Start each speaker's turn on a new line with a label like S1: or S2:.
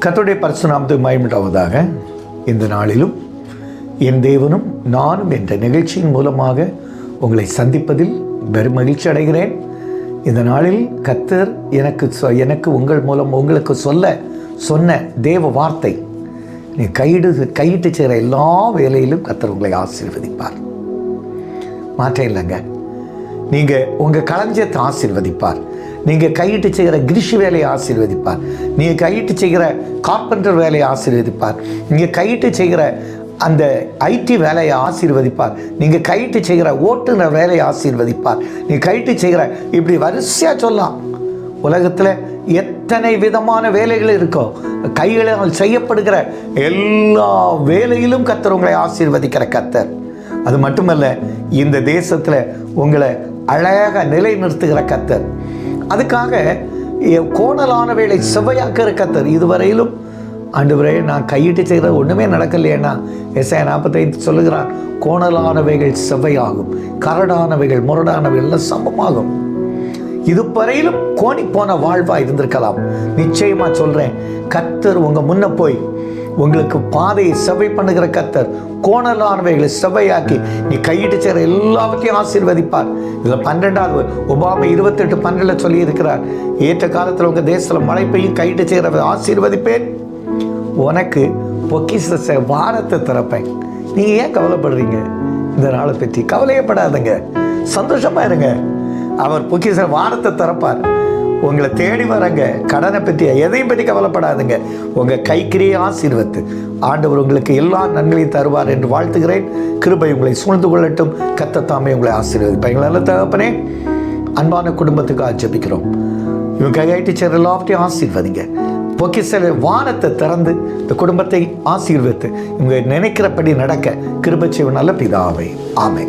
S1: கர்த்தருடைய பரிசுநாமத்து மயமிட்டாவதாக இந்த நாளிலும் என் தேவனும் நானும் என்ற நிகழ்ச்சியின் மூலமாக உங்களை சந்திப்பதில் பெருமகிழ்ச்சி அடைகிறேன். இந்த நாளில் கத்தர் எனக்கு சொ- எனக்கு உங்கள் மூலம் உங்களுக்கு சொல்ல சொன்ன தேவ வார்த்தை நீ கையிடு கையிட்டு செய்கிற எல்லா வேலையிலும் கத்தர் உங்களை ஆசீர்வதிப்பார். மாற்றம் இல்லைங்க. நீங்கள் உங்கள் களஞ்சியத்தை ஆசிர்வதிப்பார். நீங்கள் கையிட்டு செய்கிற கிரிஷி வேலையை ஆசீர்வதிப்பார். நீங்கள் கையிட்டு செய்கிற கார்பெண்டர் வேலையை ஆசீர்வதிப்பார். நீங்கள் கையிட்டு செய்கிற அந்த ஐடி வேலையை ஆசீர்வதிப்பார். நீங்கள் கையிட்டு செய்கிற ஓட்டுநர் வேலையை ஆசீர்வதிப்பார். நீங்கள் கையிட்டு செய்கிற இப்படி வரிசையாக சொல்லலாம். உலகத்தில் எத்தனை விதமான வேலைகள் இருக்கோ கைகளால் செய்யப்படுகிற எல்லா வேலையிலும் கத்தர் உங்களை ஆசீர்வதிக்கிற கத்தர் அது மட்டுமல்ல இந்த தேசத்தில் உங்களை அழகாக நிலைநிறுத்துகிற கத்தர். அதுக்காக கோணலானவைகளை செவ்வையாக்கிற கத்தர். இதுவரையிலும் ஆண்டவரே நான் கையிட்டு செய்கிற ஒன்றுமே நடக்கலையேண்ணா எஸ்ஐ நாற்பத்தைந்து சொல்லுகிறான் கோணலானவைகள் செவ்வையாகும் கரடானவைகள் முரடானவைகள் எல்லாம் சமமாகும். இதுவரையிலும் கோணி போன வாழ்வாக இருந்திருக்கலாம். நிச்சயமாக சொல்கிறேன் கத்தர் உங்கள் முன்ன போய் உங்களுக்கு பாதையை செவை பண்ணுகிற கத்தர் கோணலானவைகளை செவ்வையாக்கி நீ கையிட்டு செய்கிற எல்லாவற்றையும் ஆசீர்வதிப்பார். இதில் பன்னெண்டாவது ஒபாமா இருபத்தெட்டு பன்னெண்டில் சொல்லியிருக்கிறார். ஏற்ற காலத்தில் உங்கள் தேசத்தில் மழை பெய்யும் கையிட்டு செய்கிற ஆசீர்வதிப்பேன். உனக்கு பொக்கிச வாரத்தை திறப்பேன். நீங்கள் ஏன் கவலைப்படுறீங்க? இந்த நாளை பற்றி கவலையப்படாதங்க. சந்தோஷமா இருங்க. அவர் பொக்கிச வாரத்தை திறப்பார். உங்களை தேடி வரங்க. கடனை பற்றி எதையும் பற்றி கவலைப்படாதுங்க. உங்கள் கைக்கிரியை ஆசீர்வத்து. ஆண்டவர் உங்களுக்கு எல்லா நன்மையும் தருவார் என்று வாழ்த்துகிறேன். கிருபை உங்களை சூழ்ந்து கொள்ளட்டும். கத்தத்தாமே உங்களை ஆசீர்வதிப்பார். நல்ல தகப்பனே அன்பான குடும்பத்துக்கு ஆஜபிக்கிறோம் இவங்க கையாட்டி சேர் எல்லாத்தையும் ஆசீர்வதிங்க. பொக்கிசல வானத்தை திறந்து இந்த குடும்பத்தை ஆசீர்வித்து. இவங்க நினைக்கிறபடி நடக்க கிருபை நல்ல பிதாவை. ஆமை